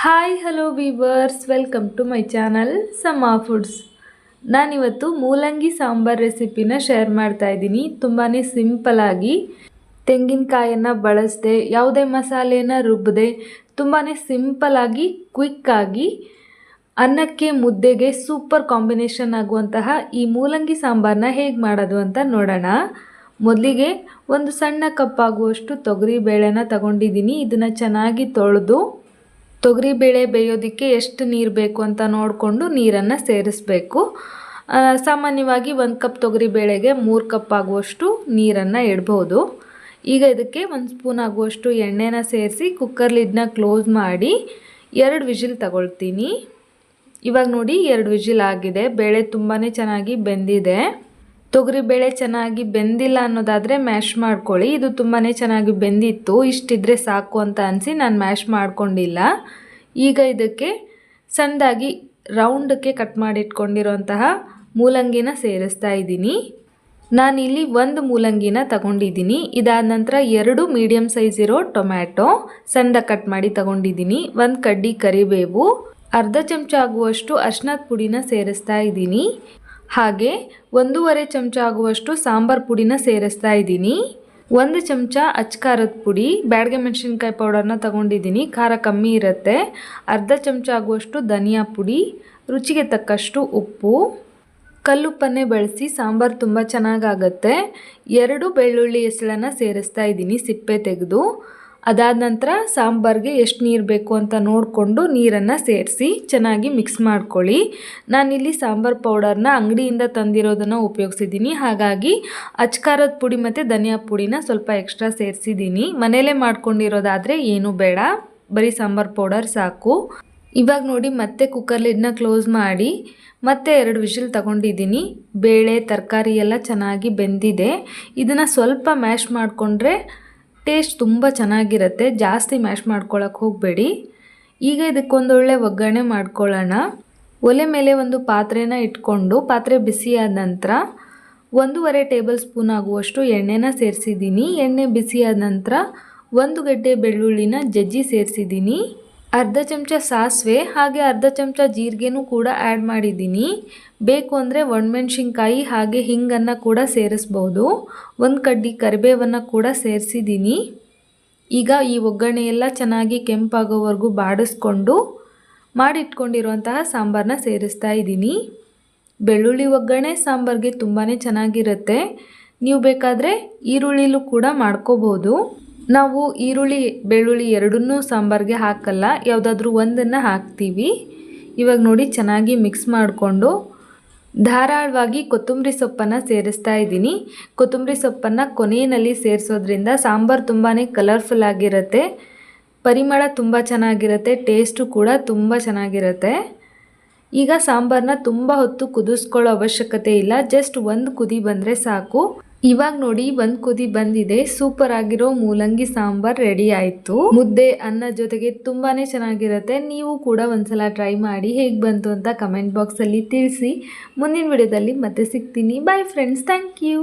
Hi hello viewers welcome to my channel Sama foods ನಾನಿವತ್ತು ಮೂಲಂಗಿ ಸಾಂಬಾರ್ ರೆಸಿಪಿನ ಶೇರ್ ಮಾಡ್ತಾ ಇದ್ದೀನಿ. ತುಂಬಾ ಸಿಂಪಲಾಗಿ ತೆಂಗಿನಕಾಯನ್ನು ಬಳಸದೆ, ಯಾವುದೇ ಮಸಾಲೆನ ರುಬ್ಬದೆ ತುಂಬಾ ಸಿಂಪಲಾಗಿ ಕ್ವಿಕ್ಕಾಗಿ ಅನ್ನಕ್ಕೆ ಮುದ್ದೆಗೆ ಸೂಪರ್ ಕಾಂಬಿನೇಷನ್ ಆಗುವಂತಹ ಈ ಮೂಲಂಗಿ ಸಾಂಬಾರನ್ನ ಹೇಗೆ ಮಾಡೋದು ಅಂತ ನೋಡೋಣ. ಮೊದಲಿಗೆ ಒಂದು ಸಣ್ಣ ಕಪ್ಪಾಗುವಷ್ಟು ತೊಗರಿ, ಬೇಳೆನ ತಗೊಂಡಿದ್ದೀನಿ. ಇದನ್ನು ಚೆನ್ನಾಗಿ ತೊಳೆದು ತೊಗರಿಬೇಳೆ ಬೇಯೋದಕ್ಕೆ ಎಷ್ಟು ನೀರು ಬೇಕು ಅಂತ ನೋಡಿಕೊಂಡು ನೀರನ್ನು ಸೇರಿಸಬೇಕು. ಸಾಮಾನ್ಯವಾಗಿ ಒಂದು ಕಪ್ ತೊಗರಿಬೇಳೆಗೆ ಮೂರು ಕಪ್ ಆಗುವಷ್ಟು ನೀರನ್ನು ಇಡ್ಬೋದು ಈಗ ಇದಕ್ಕೆ ಒಂದು ಸ್ಪೂನ್ ಆಗುವಷ್ಟು ಎಣ್ಣೆನ ಸೇರಿಸಿ ಕುಕ್ಕರ್ ಲಿಡ್ನ ಕ್ಲೋಸ್ ಮಾಡಿ ಎರಡು ವಿಜಿಲ್ ತಗೊಳ್ತೀನಿ. ಇವಾಗ ನೋಡಿ ಎರಡು ವಿಜಿಲ್ ಆಗಿದೆ. ಬೇಳೆ ತುಂಬಾ ಚೆನ್ನಾಗಿ ಬೆಂದಿದೆ. ತೊಗರಿಬೇಳೆ ಚೆನ್ನಾಗಿ ಬೆಂದಿಲ್ಲ ಅನ್ನೋದಾದರೆ ಮ್ಯಾಶ್ ಮಾಡ್ಕೊಳ್ಳಿ. ಇದು ತುಂಬಾ ಚೆನ್ನಾಗಿ ಬೆಂದಿತ್ತು. ಇಷ್ಟಿದ್ರೆ ಸಾಕು ಅಂತ ಅನಿಸಿ ನಾನು ಮ್ಯಾಶ್ ಮಾಡ್ಕೊಂಡಿಲ್ಲ. ಈಗ ಇದಕ್ಕೆ ಸಣ್ಣದಾಗಿ ರೌಂಡಕ್ಕೆ ಕಟ್ ಮಾಡಿಟ್ಕೊಂಡಿರೋಂತಹ ಮೂಲಂಗಿನ ಸೇರಿಸ್ತಾ ಇದ್ದೀನಿ. ನಾನಿಲ್ಲಿ ಒಂದು ಮೂಲಂಗಿನ ತಗೊಂಡಿದ್ದೀನಿ. ಇದಾದ ನಂತರ ಎರಡು ಮೀಡಿಯಮ್ ಸೈಜ್ ಇರೋ ಟೊಮ್ಯಾಟೊ ಸಣ್ಣ ಕಟ್ ಮಾಡಿ ತಗೊಂಡಿದ್ದೀನಿ. ಒಂದು ಕಡ್ಡಿ ಕರಿಬೇವು, ಅರ್ಧ ಚಮಚ ಆಗುವಷ್ಟು ಅರ್ಶನದ ಪುಡಿನ ಸೇರಿಸ್ತಾ ಇದ್ದೀನಿ. ಹಾಗೆ ಒಂದೂವರೆ ಚಮಚ ಆಗುವಷ್ಟು ಸಾಂಬಾರ್ ಪುಡಿನ ಸೇರಿಸ್ತಾ ಇದ್ದೀನಿ. ಒಂದು ಚಮಚ ಅಚ್ಕಾರದ ಪುಡಿ, ಬ್ಯಾಡಗೆ ಮೆಣಸಿನ್ಕಾಯಿ ಪೌಡರ್ನ ತಗೊಂಡಿದ್ದೀನಿ, ಖಾರ ಕಮ್ಮಿ ಇರುತ್ತೆ. ಅರ್ಧ ಚಮಚ ಆಗುವಷ್ಟು ಧನಿಯಾ ಪುಡಿ, ರುಚಿಗೆ ತಕ್ಕಷ್ಟು ಉಪ್ಪು. ಕಲ್ಲುಪ್ಪನ್ನೇ ಬಳಸಿ ಸಾಂಬಾರು ತುಂಬ ಚೆನ್ನಾಗಾಗತ್ತೆ. ಎರಡು ಬೆಳ್ಳುಳ್ಳಿ ಹೆಸಳನ್ನು ಸೇರಿಸ್ತಾ ಇದ್ದೀನಿ ಸಿಪ್ಪೆ ತೆಗೆದು. ಅದಾದ ನಂತರ ಸಾಂಬಾರಿಗೆ ಎಷ್ಟು ನೀರು ಬೇಕು ಅಂತ ನೋಡಿಕೊಂಡು ನೀರನ್ನು ಸೇರಿಸಿ ಚೆನ್ನಾಗಿ ಮಿಕ್ಸ್ ಮಾಡ್ಕೊಳ್ಳಿ. ನಾನಿಲ್ಲಿ ಸಾಂಬಾರು ಪೌಡರ್ನ ಅಂಗಡಿಯಿಂದ ತಂದಿರೋದನ್ನು ಉಪಯೋಗಿಸಿದ್ದೀನಿ. ಹಾಗಾಗಿ ಅಚ್ಕಾರದ ಪುಡಿ ಮತ್ತು ಧನಿಯಾ ಪುಡಿನ ಸ್ವಲ್ಪ ಎಕ್ಸ್ಟ್ರಾ ಸೇರಿಸಿದ್ದೀನಿ. ಮನೆಯಲ್ಲೇ ಮಾಡ್ಕೊಂಡಿರೋದಾದರೆ ಏನೂ ಬೇಡ. ಬರೀ ಸಾಂಬಾರು ಪೌಡರ್ ಸಾಕು. ಇವಾಗ ನೋಡಿ ಮತ್ತೆ ಕುಕ್ಕರ್ ಲಿಡ್ನ ಕ್ಲೋಸ್ ಮಾಡಿ ಮತ್ತೆ ಎರಡು ವಿಷಲ್ ತಗೊಂಡಿದ್ದೀನಿ. ಬೇಳೆ, ತರಕಾರಿ ಎಲ್ಲ ಚೆನ್ನಾಗಿ ಬೆಂದಿದೆ. ಇದನ್ನು ಸ್ವಲ್ಪ ಮ್ಯಾಶ್ ಮಾಡಿಕೊಂಡ್ರೆ ಟೇಸ್ಟ್ ತುಂಬ ಚೆನ್ನಾಗಿರುತ್ತೆ. ಜಾಸ್ತಿ ಮ್ಯಾಶ್ ಮಾಡ್ಕೊಳಕ್ಕೆ ಹೋಗಬೇಡಿ. ಈಗ ಇದಕ್ಕೊಂದೊಳ್ಳೆ ಒಗ್ಗರಣೆ ಮಾಡ್ಕೊಳ್ಳೋಣ. ಒಲೆ ಮೇಲೆ ಒಂದು ಪಾತ್ರೆನ ಇಟ್ಕೊಂಡು ಪಾತ್ರೆ ಬಿಸಿಯಾದ ನಂತರ ಒಂದೂವರೆ ಟೇಬಲ್ ಸ್ಪೂನ್ ಆಗುವಷ್ಟು ಎಣ್ಣೆನ ಸೇರಿಸಿದ್ದೀನಿ. ಎಣ್ಣೆ ಬಿಸಿಯಾದ ನಂತರ ಒಂದು ಗಡ್ಡೆ ಬೆಳ್ಳುಳ್ಳಿನ ಜಜ್ಜಿ ಸೇರಿಸಿದ್ದೀನಿ. ಅರ್ಧ ಚಮಚ ಸಾಸಿವೆ ಹಾಗೆ ಅರ್ಧ ಚಮಚ ಜೀರಿಗೆನೂ ಕೂಡ ಆ್ಯಡ್ ಮಾಡಿದ್ದೀನಿ. ಬೇಕು ಅಂದರೆ ಒಣಮೆಣ್ಸಿನ್ಕಾಯಿ ಹಾಗೆ ಹಿಂಗನ್ನು ಕೂಡ ಸೇರಿಸ್ಬೋದು. ಒಂದು ಕಡ್ಡಿ ಕರಿಬೇವನ್ನು ಕೂಡ ಸೇರಿಸಿದ್ದೀನಿ. ಈಗ ಈ ಒಗ್ಗರಣೆ ಎಲ್ಲ ಚೆನ್ನಾಗಿ ಕೆಂಪಾಗೋವರೆಗೂ ಬಾಡಿಸ್ಕೊಂಡು ಮಾಡಿಟ್ಕೊಂಡಿರುವಂತಹ ಸಾಂಬಾರನ್ನ ಸೇರಿಸ್ತಾ ಇದ್ದೀನಿ. ಬೆಳ್ಳುಳ್ಳಿ ಒಗ್ಗರಣೆ ಸಾಂಬಾರಿಗೆ ತುಂಬಾ ಚೆನ್ನಾಗಿರುತ್ತೆ. ನೀವು ಬೇಕಾದರೆ ಈರುಳ್ಳಿಲೂ ಕೂಡ ಮಾಡ್ಕೋಬೋದು. ನಾವು ಈರುಳ್ಳಿ, ಬೆಳ್ಳುಳ್ಳಿ ಎರಡನ್ನೂ ಸಾಂಬಾರಿಗೆ ಹಾಕಲ್ಲ, ಯಾವುದಾದ್ರೂ ಒಂದನ್ನು ಹಾಕ್ತೀವಿ. ಇವಾಗ ನೋಡಿ ಚೆನ್ನಾಗಿ ಮಿಕ್ಸ್ ಮಾಡಿಕೊಂಡು ಧಾರಾಳವಾಗಿ ಕೊತ್ತಂಬರಿ ಸೊಪ್ಪನ್ನು ಸೇರಿಸ್ತಾ ಇದ್ದೀನಿ. ಕೊತ್ತಂಬರಿ ಸೊಪ್ಪನ್ನು ಕೊನೆಯಲ್ಲಿ ಸೇರಿಸೋದ್ರಿಂದ ಸಾಂಬಾರು ತುಂಬಾ ಕಲರ್ಫುಲ್ ಆಗಿರುತ್ತೆ. ಪರಿಮಳ ತುಂಬ ಚೆನ್ನಾಗಿರುತ್ತೆ, ಟೇಸ್ಟು ಕೂಡ ತುಂಬ ಚೆನ್ನಾಗಿರುತ್ತೆ. ಈಗ ಸಾಂಬಾರನ್ನ ತುಂಬ ಹೊತ್ತು ಕುದಿಸ್ಕೊಳ್ಳೋ ಅವಶ್ಯಕತೆ ಇಲ್ಲ, ಜಸ್ಟ್ ಒಂದು ಕುದಿ ಬಂದರೆ ಸಾಕು. ಇವಾಗ ನೋಡಿ ಒಂದು ಕುದಿ ಬಂದಿದೆ. ಸೂಪರ್ ಆಗಿರೋ ಮೂಲಂಗಿ ಸಾಂಬಾರ್ ರೆಡಿ ಆಯ್ತು. ಮುದ್ದೆ, ಅನ್ನ ಜೊತೆಗೆ ತುಂಬಾನೇ ಚೆನ್ನಾಗಿರುತ್ತೆ. ನೀವು ಕೂಡ ಒಂದ್ಸಲ ಟ್ರೈ ಮಾಡಿ ಹೇಗೆ ಬಂತು ಅಂತ ಕಮೆಂಟ್ ಬಾಕ್ಸಲ್ಲಿ ತಿಳಿಸಿ. ಮುಂದಿನ ವಿಡಿಯೋದಲ್ಲಿ ಮತ್ತೆ ಸಿಗ್ತೀನಿ. Bye friends thank you